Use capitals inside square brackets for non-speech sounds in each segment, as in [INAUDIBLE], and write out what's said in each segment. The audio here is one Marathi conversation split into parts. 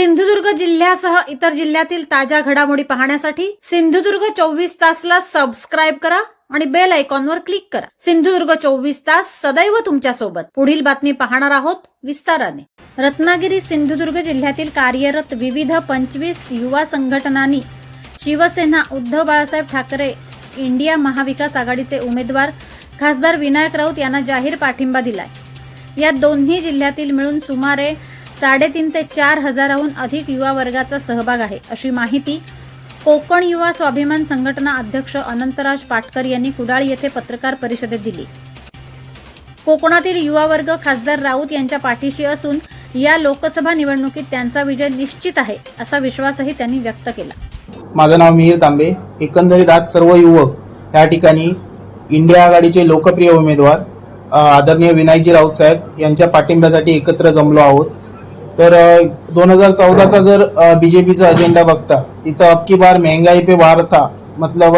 सिंधुदुर्ग जिल्ह्यासह इतर जिल्ह्यातील ताज्या घडामोडी पाहण्यासाठी सिंधुदुर्ग चोवीस तासला सबस्क्राईब करा आणि बेल आयकॉनवर क्लिक करा. सिंधुदुर्ग चोवीस तास सदैव तुमच्यासोबत. पुढील बातमी पाहणार आहोत विस्ताराने. रत्नागिरी सिंधुदुर्ग जिल्ह्यातील कार्यरत विविध पंचवीस युवा संघटनांनी शिवसेना उद्धव बाळासाहेब ठाकरे इंडिया महाविकास आघाडीचे उमेदवार खासदार विनायक राऊत यांना जाहीर पाठिंबा दिलाय. या दोन्ही जिल्ह्यातील मिळून सुमारे साडेतीन ते चार हजाराहून अधिक युवा वर्गाचा सहभाग आहे. अशी माहिती कोकण युवा स्वाभिमान संघटना अध्यक्ष अनंतराज पाटकर यांनी कुडाळ येथे पत्रकार परिषदेत दिली. कोकणातील युवा वर्ग खासदार राऊत यांच्या पाठीशी असून या लोकसभा निवडणुकीत त्यांचा विजय निश्चित आहे असा विश्वासही त्यांनी व्यक्त केला. माझं नाव मिहीर तांबे. एकंदरीत आज सर्व युवक या ठिकाणी इंडिया आघाडीचे लोकप्रिय उमेदवार आदरणीय विनायकजी राऊत साहेब यांच्या पाठिंब्यासाठी एकत्र जमलो आहोत. तर दोन हजार चौदाचा जर बी जे पीचा अजेंडा बघता तिथं अबकी बार महंगाई पे वार था. मतलब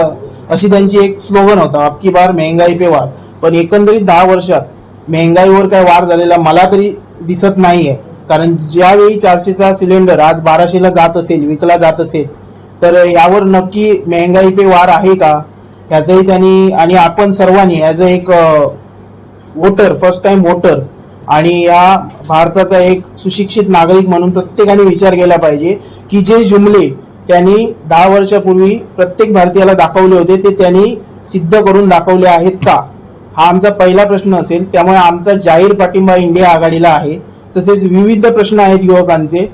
अशी त्यांची एक स्लोगन होता अबकी बार महंगाई पे वार. पण एकंदरीत दहा वर्षात महंगाईवर काय वार झालेला मला तरी दिसत नाही आहे कारण ज्यावेळी चारशेचा सिलेंडर आज बाराशेला जात असेल विकला जात असेल तर यावर नक्की महंगाई पे वार आहे का? ह्याचंही त्यांनी आणि आपण सर्वांनी ॲज अ एक वोटर फर्स्ट टाइम वोटर आणि या भारताचा एक सुशिक्षित नागरिक म्हणून प्रत्येकाने विचार केला पाहिजे की जे जुमले त्यांनी दहा वर्षापूर्वी प्रत्येक भारतीयाला दाखवले होते ते त्यांनी सिद्ध करून दाखवले आहेत का? हा आमचा पहिला प्रश्न असेल. त्यामुळे आमचा जाहीर पाठिंबा इंडिया आघाडीला आहे. तसेच विविध प्रश्न आहेत युवकांचे.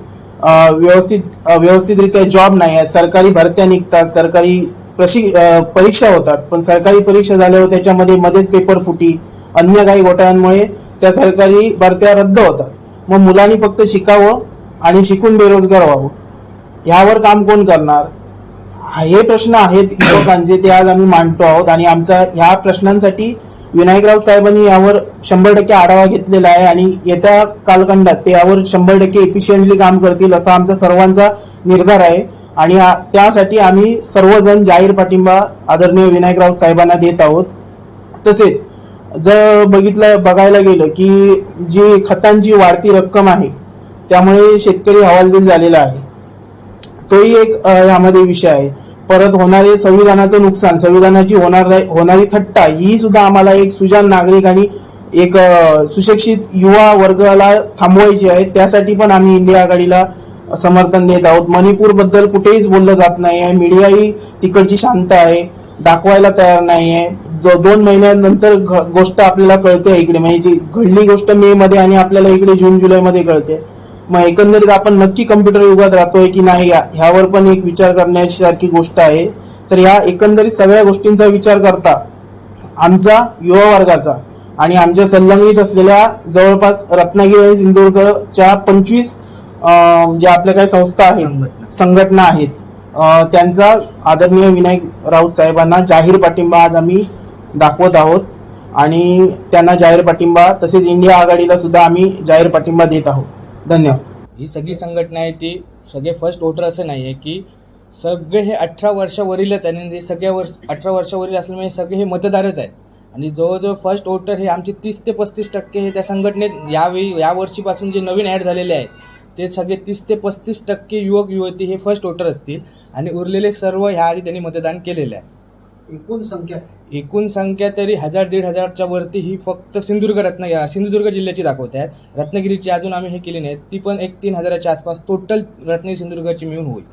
व्यवस्थित व्यवस्थितरित्या जॉब नाही आहे सरकारी भरत्या निघतात सरकारी प्रशिक परीक्षा होतात. पण सरकारी परीक्षा झाल्यावर त्याच्यामध्ये मध्येच पेपर फुटी. अन्य काही घोटाळ्यांमुळे त्या सरकारी भरत्या रद्द होतात. मग मुलांनी फक्त शिकावं आणि शिकून बेरोजगार व्हावं. ह्यावर काम कोण करणार? हे प्रश्न आहेत [COUGHS] युवकांचे ते आज आम्ही मांडतो आहोत आणि आमचा ह्या प्रश्नांसाठी विनायकराव साहेबांनी यावर शंभर टक्के आढावा घेतलेला आहे आणि येत्या कालखंडात ते यावर शंभर टक्के एफिशियंटली काम करतील असा आमचा सर्वांचा निर्धार आहे. आणि त्यासाठी आम्ही सर्वजण जाहीर पाठिंबा आदरणीय विनायकराव साहेबांना देत आहोत. तसेच जर बघितलं बघायला गेलं की जी खतांची वाढती रक्कम आहे त्यामुळे शेतकरी हवालदिल झालेला आहे. तोही एक यामध्ये विषय आहे. परत होणारे संविधानाचं नुकसान संविधानाची होणार होणारी थट्टा ही सुद्धा आम्हाला एक सुजान नागरिक आणि एक सुशिक्षित युवा वर्गाला थांबवायची आहे. त्यासाठी पण आम्ही इंडिया आघाडीला समर्थन देत आहोत. मणिपूरबद्दल कुठेही कुठेहीच बोललं जात नाही आहे मीडियाही तिकडची शांत आहे. दाखवायला तयार नाही आहे दोन महिन्यानंतर गोष्ट आपल्याला कळते इकडे. म्हणजे जी घडली गोष्ट मे मध्ये आणि आपल्याला इकडे जून जुलै मध्ये कळते. मग एकंदरीत आपण नक्की कम्प्युटर युगात राहतोय की नाही ह्यावर पण एक विचार करण्याची सारखी गोष्ट आहे. तर ह्या एकंदरीत सगळ्या गोष्टींचा विचार करता आमचा युवा वर्गाचा आणि आमच्या संलग्नित असलेल्या जवळपास रत्नागिरी आणि सिंधुदुर्गच्या पंचवीस जे आपल्या काही संस्था आहेत संघटना. आहेत त्यांचा आदरणीय विनायक राऊत साहेबांना जाहीर पाठिंबा आज आम्ही दाखवत आहोत. आणि त्यांना जाहीर पाठिंबा तसेच इंडिया आघाडीला सुद्धा आम्ही जाहीर पाठिंबा देत आहोत. धन्यवाद. ही सगळी संघटना आहे ती सगळे फर्स्ट वोटर असं नाही आहे की सगळे हे अठरा वर्षावरीलच आहे. आणि हे सगळ्या वर्ष अठरा वर्षावरील असल्यामुळे सगळे हे मतदारच आहेत. आणि जवळजवळ फर्स्ट वोटर हे आमचे तीस ते पस्तीस टक्के हे त्या संघटनेत यावेळी या वर्षीपासून जे नवीन ॲड झालेले आहेत ते सगळे तीस ते पस्तीस टक्के युवक युवती हे फर्स्ट वोटर असतील. आणि उरलेले सर्व ह्या आधी त्यांनी मतदान केलेलं आहे. एकूण संख्या? एकूण संख्या तरी हजार दीड हजारच्या वरती ही फक्त सिंधुदुर्ग रत्न सिंधुदुर्ग जिल्ह्याची दाखवत आहेत रत्नागिरीची अजून आम्ही हे केली नाही ती पण एक तीन हजाराच्या आसपास टोटल रत्नागिरी सिंधुदुर्गाची मिळून होईल.